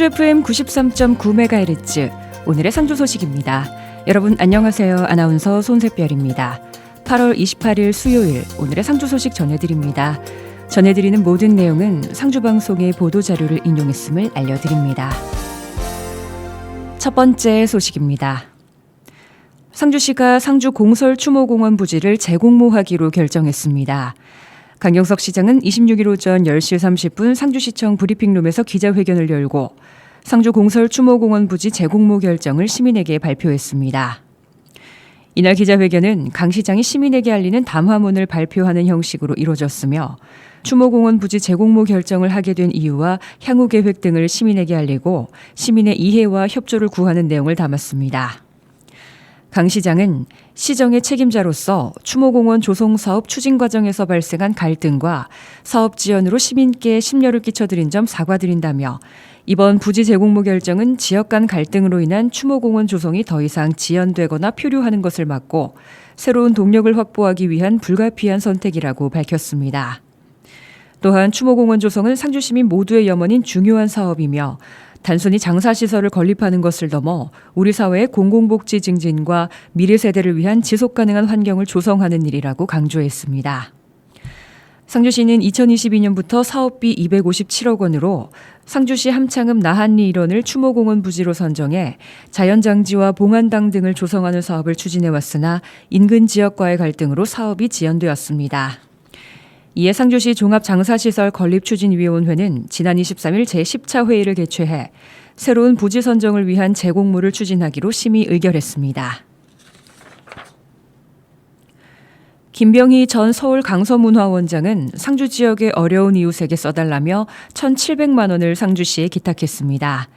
상주 FM 93.9MHz 오늘의 상주 소식입니다. 여러분 안녕하세요. 아나운서 손세별입니다. 8월 28일 수요일 오늘의 상주 소식 전해드립니다. 전해드리는 모든 내용은 상주 방송의 보도 자료를 인용했음을 알려드립니다. 첫 번째 소식입니다. 상주시가 상주 공설 추모공원 부지를 재공모하기로 결정했습니다. 강경석 시장은 26일 오전 10시 30분 상주시청 브리핑룸에서 기자회견을 열고 상주 공설 추모공원 부지 재공모 결정을 시민에게 발표했습니다. 이날 기자회견은 강 시장이 시민에게 알리는 담화문을 발표하는 형식으로 이루어졌으며 추모공원 부지 재공모 결정을 하게 된 이유와 향후 계획 등을 시민에게 알리고 시민의 이해와 협조를 구하는 내용을 담았습니다. 강 시장은 시정의 책임자로서 추모공원 조성 사업 추진 과정에서 발생한 갈등과 사업 지연으로 시민께 심려를 끼쳐드린 점 사과드린다며 이번 부지 재공모 결정은 지역 간 갈등으로 인한 추모공원 조성이 더 이상 지연되거나 표류하는 것을 막고 새로운 동력을 확보하기 위한 불가피한 선택이라고 밝혔습니다. 또한 추모공원 조성은 상주시민 모두의 염원인 중요한 사업이며 단순히 장사시설을 건립하는 것을 넘어 우리 사회의 공공복지 증진과 미래 세대를 위한 지속 가능한 환경을 조성하는 일이라고 강조했습니다. 상주시는 2022년부터 사업비 257억 원으로 상주시 함창읍 나한리 일원을 추모공원 부지로 선정해 자연장지와 봉안당 등을 조성하는 사업을 추진해 왔으나 인근 지역과의 갈등으로 사업이 지연되었습니다. 이에 상주시 종합장사시설 건립추진위원회는 지난 23일 제10차 회의를 개최해 새로운 부지 선정을 위한 재공모를 추진하기로 심의 의결했습니다. 김병희 전 서울 강서문화원장은 상주 지역의 어려운 이웃에게 써달라며 1,700만 원을 상주시에 기탁했습니다.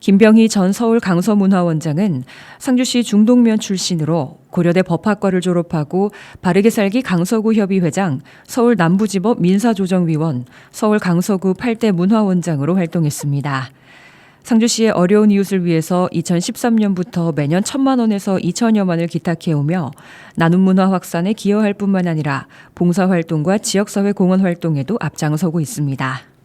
김병희 전 서울 강서문화원장은 상주시 중동면 출신으로 고려대 법학과를 졸업하고 바르게 살기 강서구 협의회장, 서울 남부지법 민사조정위원, 서울 강서구 8대 문화원장으로 활동했습니다. 상주시의 어려운 이웃을 위해서 2013년부터 매년 1천만 원에서 2천여만 원을 기탁해오며 나눔 문화 확산에 기여할 뿐만 아니라 봉사활동과 지역사회 공헌 활동에도 앞장서고 있습니다.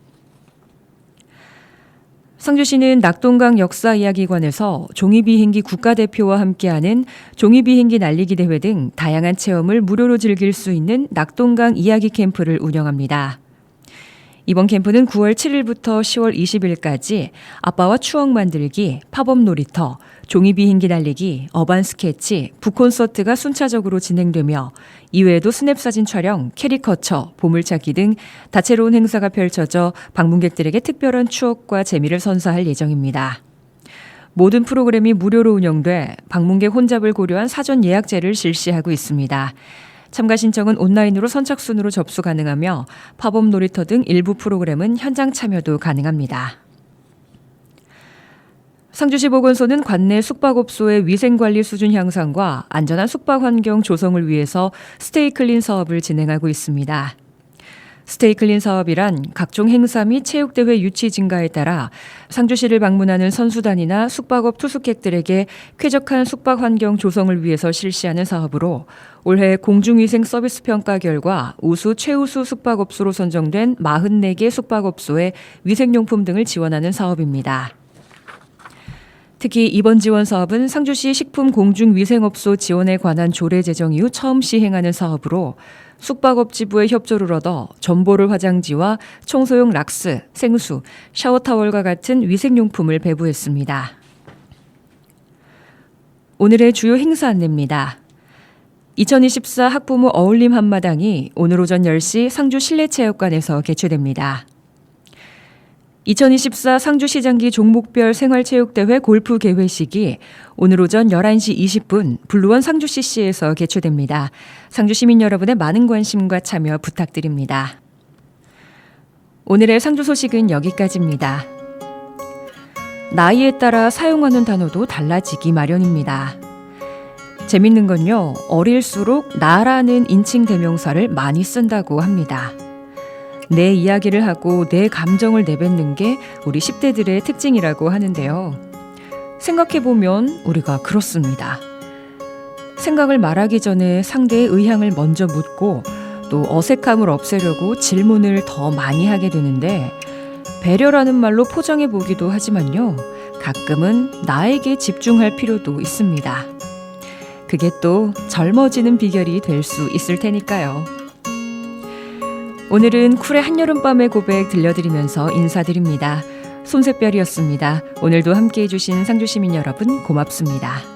상주 시는 낙동강 역사 이야기관에서 종이비행기 국가대표와 함께하는 종이비행기 날리기 대회 등 다양한 체험을 무료로 즐길 수 있는 낙동강 이야기 캠프를 운영합니다. 이번 캠프는 9월 7일부터 10월 20일까지 아빠와 추억 만들기, 팝업 놀이터, 종이 비행기 날리기, 어반 스케치, 북콘서트가 순차적으로 진행되며 이외에도 스냅 사진 촬영, 캐리커처, 보물찾기 등 다채로운 행사가 펼쳐져 방문객들에게 특별한 추억과 재미를 선사할 예정입니다. 모든 프로그램이 무료로 운영돼 방문객 혼잡을 고려한 사전 예약제를 실시하고 있습니다. 참가 신청은 온라인으로 선착순으로 접수 가능하며 팝업 놀이터 등 일부 프로그램은 현장 참여도 가능합니다. 상주시 보건소는 관내 숙박업소의 위생관리 수준 향상과 안전한 숙박 환경 조성을 위해서 스테이 클린 사업을 진행하고 있습니다. 스테이클린 사업이란 각종 행사 및 체육대회 유치 증가에 따라 상주시를 방문하는 선수단이나 숙박업 투숙객들에게 쾌적한 숙박 환경 조성을 위해서 실시하는 사업으로 올해 공중위생 서비스 평가 결과 우수 최우수 숙박업소로 선정된 44개 숙박업소에 위생용품 등을 지원하는 사업입니다. 특히 이번 지원 사업은 상주시 식품 공중위생업소 지원에 관한 조례 제정 이후 처음 시행하는 사업으로 숙박업지부의 협조를 얻어 전보를 화장지와 청소용 락스, 생수, 샤워타월과 같은 위생용품을 배부했습니다. 오늘의 주요 행사 안내입니다. 2024 학부모 어울림 한마당이 오늘 오전 10시 상주 실내체육관에서 개최됩니다. 2024 상주시장기 종목별 생활체육대회 골프 개회식이 오늘 오전 11시 20분 블루원 상주CC에서 개최됩니다. 상주시민 여러분의 많은 관심과 참여 부탁드립니다. 오늘의 상주 소식은 여기까지입니다. 나이에 따라 사용하는 단어도 달라지기 마련입니다. 재밌는 건요, 어릴수록 나라는 인칭 대명사를 많이 쓴다고 합니다. 내 이야기를 하고 내 감정을 내뱉는 게 우리 10대들의 특징이라고 하는데요. 생각해보면 우리가 그렇습니다. 생각을 말하기 전에 상대의 의향을 먼저 묻고 또 어색함을 없애려고 질문을 더 많이 하게 되는데 배려라는 말로 포장해 보기도 하지만요. 가끔은 나에게 집중할 필요도 있습니다. 그게 또 젊어지는 비결이 될 수 있을 테니까요. 오늘은 쿨의 한여름밤의 고백 들려드리면서 인사드립니다. 손새별이었습니다. 오늘도 함께 해 주신 상주시민 여러분 고맙습니다.